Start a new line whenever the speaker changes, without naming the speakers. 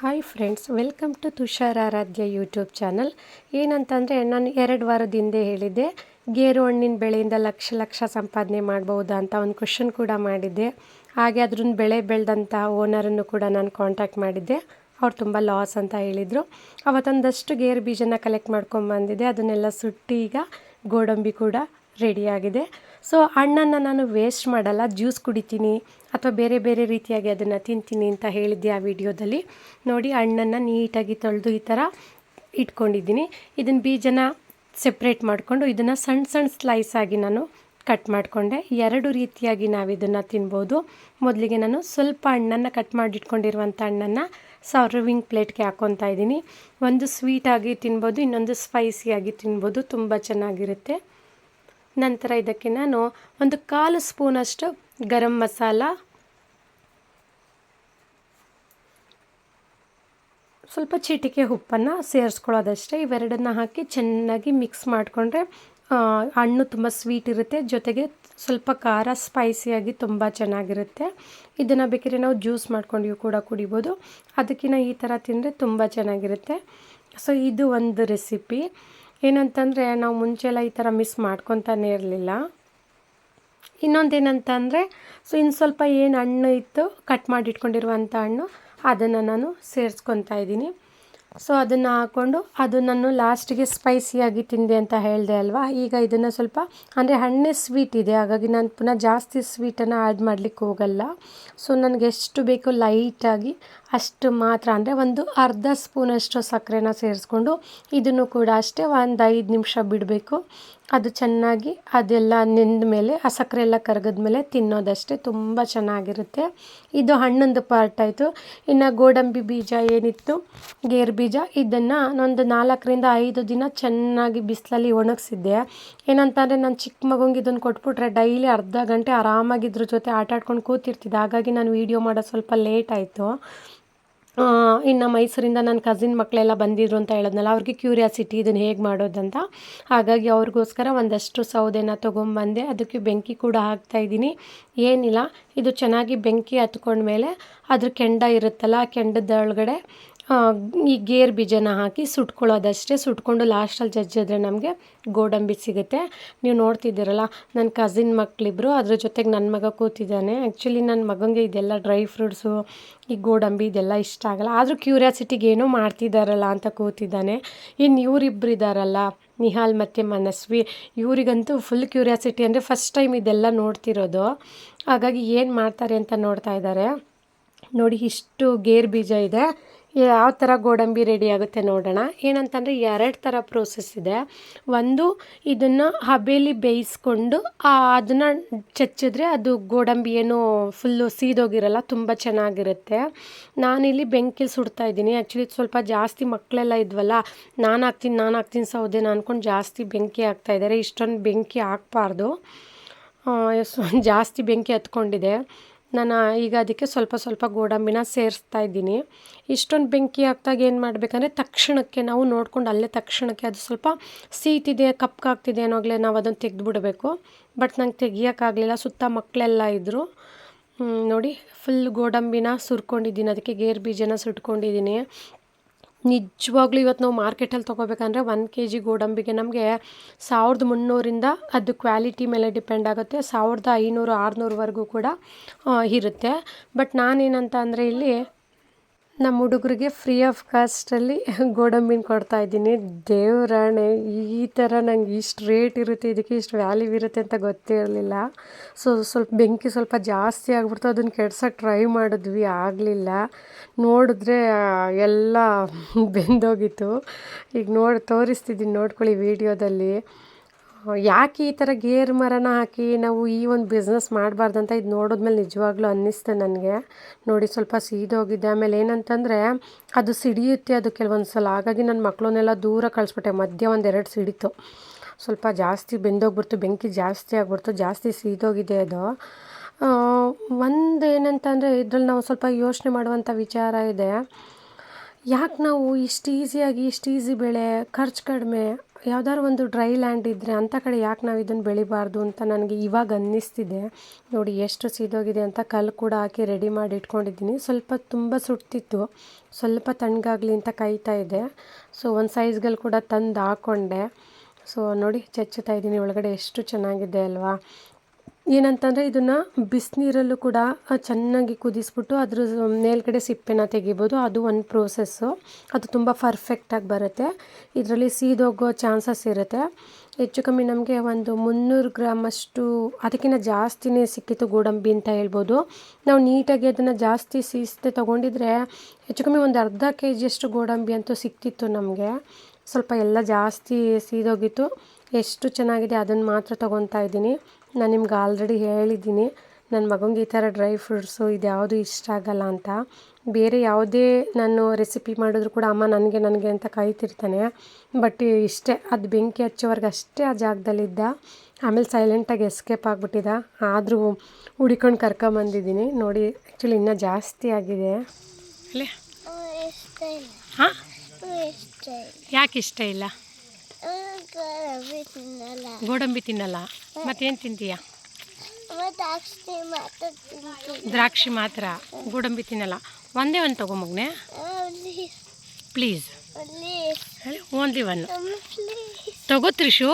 Hi friends welcome to Tushar Aradhya YouTube channel ಏನಂತಂದರೆ ನಾನು ಎರಡು ವಾರದ ಹಿಂದೆ ಹೇಳಿದ್ದೆ, ಗೇರು ಹಣ್ಣಿನ ಬೆಳೆಯಿಂದ ಲಕ್ಷ ಲಕ್ಷ ಸಂಪಾದನೆ ಮಾಡ್ಬೋದಾ ಅಂತ ಒಂದು ಕ್ವಶನ್ ಕೂಡ ಮಾಡಿದ್ದೆ. ಹಾಗೆ ಅದ್ರನ್ನ ಬೆಳೆ ಬೆಳೆದಂಥ ಓನರನ್ನು ಕೂಡ ನಾನು ಕಾಂಟ್ಯಾಕ್ಟ್ ಮಾಡಿದ್ದೆ. ಅವ್ರು ತುಂಬ ಲಾಸ್ ಅಂತ ಹೇಳಿದರು. ಅವತ್ತೊಂದಷ್ಟು ಗೇರು ಬೀಜನ ಕಲೆಕ್ಟ್ ಮಾಡ್ಕೊಂಬಂದಿದ್ದೆ. ಅದನ್ನೆಲ್ಲ ಸುಟ್ಟಿ ಈಗ ಗೋಡಂಬಿ ಕೂಡ ರೆಡಿಯಾಗಿದೆ ಸೊ ಹಣ್ಣನ್ನು ನಾನು ವೇಸ್ಟ್ ಮಾಡಲ್ಲ ಜ್ಯೂಸ್ ಕುಡಿತೀನಿ ಅಥವಾ ಬೇರೆ ಬೇರೆ ರೀತಿಯಾಗಿ ಅದನ್ನು ತಿಂತೀನಿ ಅಂತ ಹೇಳಿದ್ದೆ ಆ ವಿಡಿಯೋದಲ್ಲಿ. ನೋಡಿ ಹಣ್ಣನ್ನು ನೀಟಾಗಿ ತೊಳೆದು ಈ ಥರ ಇಟ್ಕೊಂಡಿದ್ದೀನಿ. ಇದನ್ನು ಬೀಜನ ಸೆಪ್ರೇಟ್ ಮಾಡಿಕೊಂಡು ಇದನ್ನು ಸಣ್ಣ ಸಣ್ಣ ಸ್ಲೈಸ್ ಆಗಿ ನಾನು ಕಟ್ ಮಾಡಿಕೊಂಡೆ. ಎರಡು ರೀತಿಯಾಗಿ ನಾವು ಇದನ್ನು ತಿನ್ಬೋದು. ಮೊದಲಿಗೆ ನಾನು ಸ್ವಲ್ಪ ಹಣ್ಣನ್ನು ಕಟ್ ಮಾಡಿಟ್ಕೊಂಡಿರುವಂಥ ಹಣ್ಣನ್ನು ಸರ್ವಿಂಗ್ ಪ್ಲೇಟ್ಗೆ ಹಾಕ್ಕೊತಾ ಇದ್ದೀನಿ. ಒಂದು ಸ್ವೀಟಾಗಿ ತಿನ್ಬೋದು, ಇನ್ನೊಂದು ಸ್ಪೈಸಿಯಾಗಿ ತಿನ್ಬೋದು, ತುಂಬ ಚೆನ್ನಾಗಿರುತ್ತೆ. ನಂತರ ಇದಕ್ಕೆ ನಾನು ಒಂದು ಕಾಲು ಸ್ಪೂನಷ್ಟು ಗರಂ ಮಸಾಲ, ಸ್ವಲ್ಪ ಚಿಟಿಕೆ ಉಪ್ಪನ್ನು ಸೇರಿಸ್ಕೊಳ್ಳೋದಷ್ಟೇ. ಇವೆರಡನ್ನ ಹಾಕಿ ಚೆನ್ನಾಗಿ ಮಿಕ್ಸ್ ಮಾಡಿಕೊಂಡ್ರೆ ಹಣ್ಣು ತುಂಬ ಸ್ವೀಟ್ ಇರುತ್ತೆ. ಜೊತೆಗೆ ಸ್ವಲ್ಪ ಖಾರ ಸ್ಪೈಸಿಯಾಗಿ ತುಂಬ ಚೆನ್ನಾಗಿರುತ್ತೆ. ಇದನ್ನು ಬೇಕಿದ್ರೆ ನಾವು ಜ್ಯೂಸ್ ಮಾಡ್ಕೊಂಡು ಕೂಡ ಕುಡಿಬೋದು. ಅದಕ್ಕಿಂತ ಈ ಥರ ತಿಂದರೆ ತುಂಬ ಚೆನ್ನಾಗಿರುತ್ತೆ. ಸೊ ಇದು ಒಂದು ರೆಸಿಪಿ ಏನಂತಂದರೆ ನಾವು ಮುಂಚೆಲ್ಲ ಈ ಥರ ಮಿಸ್ ಮಾಡ್ಕೊತಾನೆ ಇರಲಿಲ್ಲ. ಇನ್ನೊಂದೇನಂತಂದರೆ, ಸೊ ಇನ್ನು ಸ್ವಲ್ಪ ಏನು ಹಣ್ಣು ಇತ್ತು ಕಟ್ ಮಾಡಿ ಇಟ್ಕೊಂಡಿರುವಂಥ ಹಣ್ಣು, ಅದನ್ನು ನಾನು ಸೇರಿಸ್ಕೊತಾ ಇದ್ದೀನಿ. ಸೊ ಅದನ್ನು ಹಾಕ್ಕೊಂಡು ಅದು ನಾನು ಲಾಸ್ಟಿಗೆ ಸ್ಪೈಸಿಯಾಗಿ ತಿಂದೆ ಅಂತ ಹೇಳಿದೆ ಅಲ್ವಾ? ಈಗ ಇದನ್ನು ಸ್ವಲ್ಪ, ಅಂದರೆ ಹಣ್ಣೇ ಸ್ವೀಟ್ ಇದೆ, ಹಾಗಾಗಿ ನಾನು ಪುನಃ ಜಾಸ್ತಿ ಸ್ವೀಟನ್ನು ಆ್ಯಡ್ ಮಾಡಲಿಕ್ಕೆ ಹೋಗಲ್ಲ. ಸೊ ನನಗೆ ಎಷ್ಟು ಬೇಕೋ ಲೈಟಾಗಿ ಅಷ್ಟು ಮಾತ್ರ ಅಂದರೆ ಒಂದು ಅರ್ಧ ಸ್ಪೂನಷ್ಟು ಸಕ್ಕರೆನ ಸೇರಿಸ್ಕೊಂಡು ಇದನ್ನು ಕೂಡ ಅಷ್ಟೇ ಒಂದು ಐದು ನಿಮಿಷ ಬಿಡಬೇಕು. ಅದು ಚೆನ್ನಾಗಿ ಅದೆಲ್ಲ ನೆಂದ ಮೇಲೆ, ಆ ಸಕ್ಕರೆ ಎಲ್ಲ ಕರಗಿದ ಮೇಲೆ ತಿನ್ನೋದಷ್ಟೇ ತುಂಬ ಚೆನ್ನಾಗಿರುತ್ತೆ. ಇದು ಹಣ್ಣೊಂದು ಪಾರ್ಟ್ ಆಯಿತು. ಇನ್ನು ಗೋಡಂಬಿ ಬೀಜ ಏನಿತ್ತು? ಗೇರು ಬೀಜ. ಇದನ್ನು ಒಂದು ನಾಲ್ಕರಿಂದ ಐದು ದಿನ ಚೆನ್ನಾಗಿ ಬಿಸಿಲಲ್ಲಿ ಒಣಗಿಸಿದ್ದೆ. ಏನಂತಂದರೆ ನಾನು ಚಿಕ್ಕ ಮಗುಂಗೆ ಇದನ್ನು ಕೊಟ್ಬಿಟ್ರೆ ಡೈಲಿ ಅರ್ಧ ಗಂಟೆ ಆರಾಮಾಗಿ ಇದ್ರ ಜೊತೆ ಆಟಾಡ್ಕೊಂಡು ಕೂತಿರ್ತಿದ್ದೆ. ಹಾಗಾಗಿ ನಾನು ವೀಡಿಯೋ ಮಾಡೋ ಸ್ವಲ್ಪ ಲೇಟ್ ಆಯಿತು. ಇನ್ನು ಮೈಸೂರಿಂದ ನನ್ನ ಕಸಿನ್ ಮಕ್ಕಳೆಲ್ಲ ಬಂದಿದ್ರು ಅಂತ ಹೇಳಿದ್ನಲ್ಲ, ಅವ್ರಿಗೆ ಕ್ಯೂರಿಯಾಸಿಟಿ ಇದನ್ನು ಹೇಗೆ ಮಾಡೋದಂತ. ಹಾಗಾಗಿ ಅವ್ರಿಗೋಸ್ಕರ ಒಂದಷ್ಟು ಸೌದೆನ ತೊಗೊಂಬಂದೆ, ಅದಕ್ಕೆ ಬೆಂಕಿ ಕೂಡ ಹಾಕ್ತಾಯಿದ್ದೀನಿ ಏನಿಲ್ಲ, ಇದು ಚೆನ್ನಾಗಿ ಬೆಂಕಿ ಹತ್ಕೊಂಡ್ಮೇಲೆ ಅದ್ರ ಕೆಂಡ ಇರುತ್ತಲ್ಲ, ಆ ಕೆಂಡದ ಒಳಗಡೆ ಈ ಗೇರ್ ಬೀಜನ ಹಾಕಿ ಸುಟ್ಕೊಳ್ಳೋದಷ್ಟೇ, ಸುಟ್ಕೊಂಡು ಲಾಸ್ಟಲ್ಲಿ ಜಜ್ಜಿದ್ರೆ ನಮಗೆ ಗೋಡಂಬಿ ಸಿಗುತ್ತೆ. ನೀವು ನೋಡ್ತಿದ್ದೀರಲ್ಲ ನನ್ನ ಕಸಿನ್ ಮಕ್ಕಳಿಬ್ರು ಅದ್ರ ಜೊತೆಗೆ ನನ್ನ ಮಗ ಕೂತಿದ್ದಾನೆ. ಆ್ಯಕ್ಚುಲಿ ನನ್ನ ಮಗನಿಗೆ ಇದೆಲ್ಲ ಡ್ರೈ ಫ್ರೂಟ್ಸು ಈ ಗೋಡಂಬಿ ಇದೆಲ್ಲ ಇಷ್ಟ ಆಗಲ್ಲ. ಆದರೂ ಕ್ಯೂರಿಯಾಸಿಟಿಗೆ ಏನೂ ಮಾಡ್ತಿದ್ದಾರಲ್ಲ ಅಂತ ಕೂತಿದ್ದಾನೆ. ಇನ್ನು ಇವರಿಬ್ಬರು ಇದ್ದಾರಲ್ಲ ನಿಹಾಲ್ ಮತ್ತು ಮನಸ್ವಿ, ಇವರಿಗಂತೂ ಫುಲ್ ಕ್ಯೂರಿಯಾಸಿಟಿ ಅಂದರೆ ಫಸ್ಟ್ ಟೈಮ್ ಇದೆಲ್ಲ ನೋಡ್ತಿರೋದು. ಹಾಗಾಗಿ ಏನು ಮಾಡ್ತಾರೆ ಅಂತ ನೋಡ್ತಾ ಇದ್ದಾರೆ. ನೋಡಿ, ಇಷ್ಟು ಗೇರ್ ಬೀಜ ಇದೆ. ಯಾವ ಥರ ಗೋಡಂಬಿ ರೆಡಿ ಆಗುತ್ತೆ ನೋಡೋಣ. ಏನಂತಂದರೆ ಎರಡು ಥರ ಪ್ರೋಸೆಸ್ ಇದೆ. ಒಂದು, ಇದನ್ನು ಹಬೆಯಲ್ಲಿ ಬೇಯಿಸ್ಕೊಂಡು ಅದನ್ನು ಚಚ್ಚಿದ್ರೆ ಅದು ಗೋಡಂಬಿ ಏನು ಫುಲ್ಲು ಸೀದೋಗಿರಲ್ಲ, ತುಂಬ ಚೆನ್ನಾಗಿರುತ್ತೆ. ನಾನಿಲ್ಲಿ ಬೆಂಕಿಲಿ ಸುಡ್ತಾ ಇದ್ದೀನಿ. ಆ್ಯಕ್ಚುಲಿ ಸ್ವಲ್ಪ ಜಾಸ್ತಿ ಮಕ್ಕಳೆಲ್ಲ ಇದ್ವಲ್ಲ, ನಾನು ಹಾಕ್ತೀನಿ ನಾನು ಹಾಕ್ತೀನಿ ಸೌದೆನ ಅಂದ್ಕೊಂಡು ಜಾಸ್ತಿ ಬೆಂಕಿ ಹಾಕ್ತಾ ಇದ್ದಾರೆ ಇಷ್ಟೊಂದು ಬೆಂಕಿ ಹಾಕ್ಬಾರ್ದು. ಜಾಸ್ತಿ ಬೆಂಕಿ ಹತ್ಕೊಂಡಿದೆ. ನಾನು ಈಗ ಅದಕ್ಕೆ ಸ್ವಲ್ಪ ಸ್ವಲ್ಪ ಗೋಡಂಬಿನ ಸೇರಿಸ್ತಾ ಇದ್ದೀನಿ. ಇಷ್ಟೊಂದು ಬೆಂಕಿ ಹಾಕ್ದಾಗ ಏನು ಮಾಡಬೇಕಂದ್ರೆ ತಕ್ಷಣಕ್ಕೆ ನಾವು ನೋಡ್ಕೊಂಡು ಅಲ್ಲೇ ತಕ್ಷಣಕ್ಕೆ ಅದು ಸ್ವಲ್ಪ ಸೀತಿದೆ ಕಪ್ಕಾಗ್ತಿದೆ ಅನ್ನೋಗ್ಲೇ ನಾವು ಅದನ್ನು ತೆಗೆದುಬಿಡಬೇಕು. ಬಟ್ ನಂಗೆ ತೆಗಿಯೋಕ್ಕಾಗಲಿಲ್ಲ, ಸುತ್ತ ಮಕ್ಕಳೆಲ್ಲ ಇದ್ದರು ನೋಡಿ ಫುಲ್ ಗೋಡಂಬಿನ ಸುರ್ಕೊಂಡಿದ್ದೀನಿ. ಅದಕ್ಕೆ ಗೇರು ಬೀಜನ ಸುಟ್ಕೊಂಡಿದ್ದೀನಿ. ನಿಜವಾಗ್ಲೂ ಇವತ್ತು ನಾವು ಮಾರ್ಕೆಟಲ್ಲಿ ತೊಗೋಬೇಕಂದ್ರೆ ಒನ್ ಕೆ ಜಿ ಗೋಡಂಬಿಗೆ ನಮಗೆ ಸಾವಿರದ ಮುನ್ನೂರಿಂದ ಅದು ಕ್ವಾಲಿಟಿ ಮೇಲೆ ಡಿಪೆಂಡ್ ಆಗುತ್ತೆ. ಸಾವಿರದ ಐನೂರು, ಆರುನೂರವರೆಗೂ ಕೂಡ ಇರುತ್ತೆ. ಬಟ್ ನಾನೇನಂತ ಅಂದರೆ ಇಲ್ಲಿ ನಮ್ಮ ಹುಡುಗರಿಗೆ ಫ್ರೀ ಆಫ್ ಕಾಸ್ಟಲ್ಲಿ ಗೋಡಂಬಿನ ಕೊಡ್ತಾಯಿದ್ದೀನಿ ದೇವರಾಣೆ, ಈ ಥರ ನಂಗೆ ಇಷ್ಟು ರೇಟ್ ಇರುತ್ತೆ, ಇದಕ್ಕೆ ಇಷ್ಟು ವ್ಯಾಲ್ಯೂ ಇರುತ್ತೆ ಅಂತ ಗೊತ್ತಿರಲಿಲ್ಲ ಸೊ ಸ್ವಲ್ಪ ಬೆಂಕಿ ಸ್ವಲ್ಪ ಜಾಸ್ತಿ ಆಗ್ಬಿಡ್ತು, ಅದನ್ನು ಕೆಡ್ಸೋಕ್ಕೆ ಟ್ರೈ ಮಾಡಿದ್ವಿ, ಆಗಲಿಲ್ಲ. ನೋಡಿದ್ರೆ ಎಲ್ಲ ಬೆಂದೋಗಿತ್ತು. ಈಗ ನೋಡಿ ತೋರಿಸ್ತಿದ್ದೀನಿ ನೋಡ್ಕೊಳ್ಳಿ ವೀಡಿಯೋದಲ್ಲಿ ಯಾಕೆ ಈ ಥರ ಗೇರ್ ಮರನ ಹಾಕಿ ನಾವು ಈ ಒಂದು ಬಿಸ್ನೆಸ್ ಮಾಡಬಾರ್ದಂತ ಇದು ನೋಡಿದ್ಮೇಲೆ ನಿಜವಾಗ್ಲೂ ಅನ್ನಿಸ್ತು ನನಗೆ. ನೋಡಿ ಸ್ವಲ್ಪ ಸೀದೋಗಿದೆ ಆಮೇಲೆ ಏನಂತಂದರೆ ಅದು ಸಿಡಿಯುತ್ತೆ. ಅದು ಕೆಲವೊಂದು ಸಲ ಹಾಗಾಗಿ ನನ್ನ ಮಕ್ಕಳನ್ನೆಲ್ಲ ದೂರ ಕಳಿಸ್ಬಿಟ್ಟೆ. ಮಧ್ಯ ಒಂದೆರಡು ಸಿಡಿತು. ಸ್ವಲ್ಪ ಜಾಸ್ತಿ ಬೆಂದೋಗ್ಬಿಡ್ತು. ಬೆಂಕಿ ಜಾಸ್ತಿ ಆಗ್ಬಿಡ್ತು. ಜಾಸ್ತಿ ಸೀದೋಗಿದೆ ಅದು. ಒಂದು ಏನಂತಂದರೆ ಇದ್ರಲ್ಲಿ ನಾವು ಸ್ವಲ್ಪ ಯೋಚನೆ ಮಾಡುವಂಥ ವಿಚಾರ ಇದೆ. ಯಾಕೆ ನಾವು ಇಷ್ಟು ಈಸಿಯಾಗಿ ಇಷ್ಟು ಈಸಿ ಬೆಳೆ, ಖರ್ಚು ಕಡಿಮೆ ಯಾವ್ದಾದ್ರು ಒಂದು ಡ್ರೈ ಲ್ಯಾಂಡ್ ಇದ್ದರೆ ಅಂಥ ಕಡೆ ಯಾಕೆ ನಾವು ಇದನ್ನು ಬೆಳಿಬಾರ್ದು ಅಂತ ನನಗೆ ಇವಾಗ ಅನ್ನಿಸ್ತಿದೆ. ನೋಡಿ ಎಷ್ಟು ಸೀದೋಗಿದೆ ಅಂತ ಕಲ್ಲು ಕೂಡ ಹಾಕಿ ರೆಡಿ ಮಾಡಿ ಇಟ್ಕೊಂಡಿದ್ದೀನಿ. ಸ್ವಲ್ಪ ತುಂಬ ಸುಡ್ತಿತ್ತು ಸ್ವಲ್ಪ ತಣ್ಣಗಾಗಲಿ ಅಂತ ಕಾಯ್ತಾ ಇದೆ. ಸೊ ಒಂದು ಸೈಜ್ಗಳು ಕೂಡ ತಂದು ಹಾಕ್ಕೊಂಡೆ ಸೊ ನೋಡಿ, ಚಚ್ಚುತ್ತಾ ಇದ್ದೀನಿ. ಒಳಗಡೆ ಎಷ್ಟು ಚೆನ್ನಾಗಿದೆ ಅಲ್ವಾ? ಏನಂತಂದರೆ ಇದನ್ನು ಬಿಸಿನೀರಲ್ಲೂ ಕೂಡ ಚೆನ್ನಾಗಿ ಕುದಿಸ್ಬಿಟ್ಟು ಅದ್ರ ಮೇಲ್ಗಡೆ ಸಿಪ್ಪೆನ ತೆಗಿಬೋದು. ಅದು ಒಂದು ಪ್ರೋಸೆಸ್ಸು ಅದು ತುಂಬ ಪರ್ಫೆಕ್ಟಾಗಿ ಬರುತ್ತೆ. ಇದರಲ್ಲಿ ಸೀದೋಗೋ ಚಾನ್ಸಸ್ ಇರುತ್ತೆ. ಹೆಚ್ಚು ಕಮ್ಮಿ ನಮಗೆ ಒಂದು ಮುನ್ನೂರು ಗ್ರಾಮಷ್ಟು ಅದಕ್ಕಿಂತ ಜಾಸ್ತಿನೇ ಸಿಕ್ಕಿತ್ತು ಗೋಡಂಬಿ ಅಂತ ಹೇಳ್ಬೋದು. ನಾವು ನೀಟಾಗಿ ಅದನ್ನು ಜಾಸ್ತಿ ಸೀಸ್ತೆ ತೊಗೊಂಡಿದ್ರೆ ಹೆಚ್ಚು ಕಮ್ಮಿ ಒಂದು ಅರ್ಧ ಕೆ ಜಿಯಷ್ಟು ಗೋಡಂಬಿ ಅಂತೂ ಸಿಕ್ತಿತ್ತು ನಮಗೆ. ಸ್ವಲ್ಪ ಎಲ್ಲ ಜಾಸ್ತಿ ಸೀದೋಗಿತ್ತು. ಎಷ್ಟು ಚೆನ್ನಾಗಿದೆ ಅದನ್ನು ಮಾತ್ರ ತೊಗೊತಾ ಇದ್ದೀನಿ. ನಾನು ನಿಮ್ಗೆ ಆಲ್ರೆಡಿ ಹೇಳಿದ್ದೀನಿ ನನ್ನ ಮಗನಿಗೆ ಈ ಥರ ಡ್ರೈ ಫ್ರೂಟ್ಸು ಇದ್ಯಾವುದು ಇಷ್ಟ ಆಗಲ್ಲ ಅಂತ. ಬೇರೆ ಯಾವುದೇ ನಾನು ರೆಸಿಪಿ ಮಾಡಿದ್ರು ಕೂಡ ಅಮ್ಮ ನನಗೆ ನನಗೆ ಅಂತ ಕಾಯ್ತಿರ್ತಾನೆ ಬಟ್ ಇಷ್ಟೇ ಅದು ಬೆಂಕಿ ಹಚ್ಚೋವರೆಗೆ ಅಷ್ಟೇ ಆ ಜಾಗದಲ್ಲಿದ್ದ. ಆಮೇಲೆ ಸೈಲೆಂಟಾಗಿ ಎಸ್ಕೇಪ್ ಆಗಿಬಿಟ್ಟಿದ್ದ ಆದರೂ ಹುಡಿಕೊಂಡು ಕರ್ಕೊಂಬಂದಿದ್ದೀನಿ ನೋಡಿ ಆ್ಯಕ್ಚುಲಿ ಇನ್ನೂ ಜಾಸ್ತಿ ಆಗಿದೆ. ಹಾಂ?
ಇಷ್ಟ
ಯಾಕೆ ಇಷ್ಟ ಇಲ್ಲ?
ಗೋಡಂಬಿ ತಿನ್ನಲ್ಲ.
ಮತ್ತೇನ್ ತಿಂತೀಯ? ದ್ರಾಕ್ಷಿ ಮಾತ್ರ ಗೋಡಂಬಿ ತಿನ್ನಲ್ಲ. ಒಂದೇ ಒಂದು ತಗೋ ಮಗನೆ.
ಪ್ಲೀಸ್
ಓನ್ಲಿ ಒನ್ ತಗೋ ತ್ರಿಶು.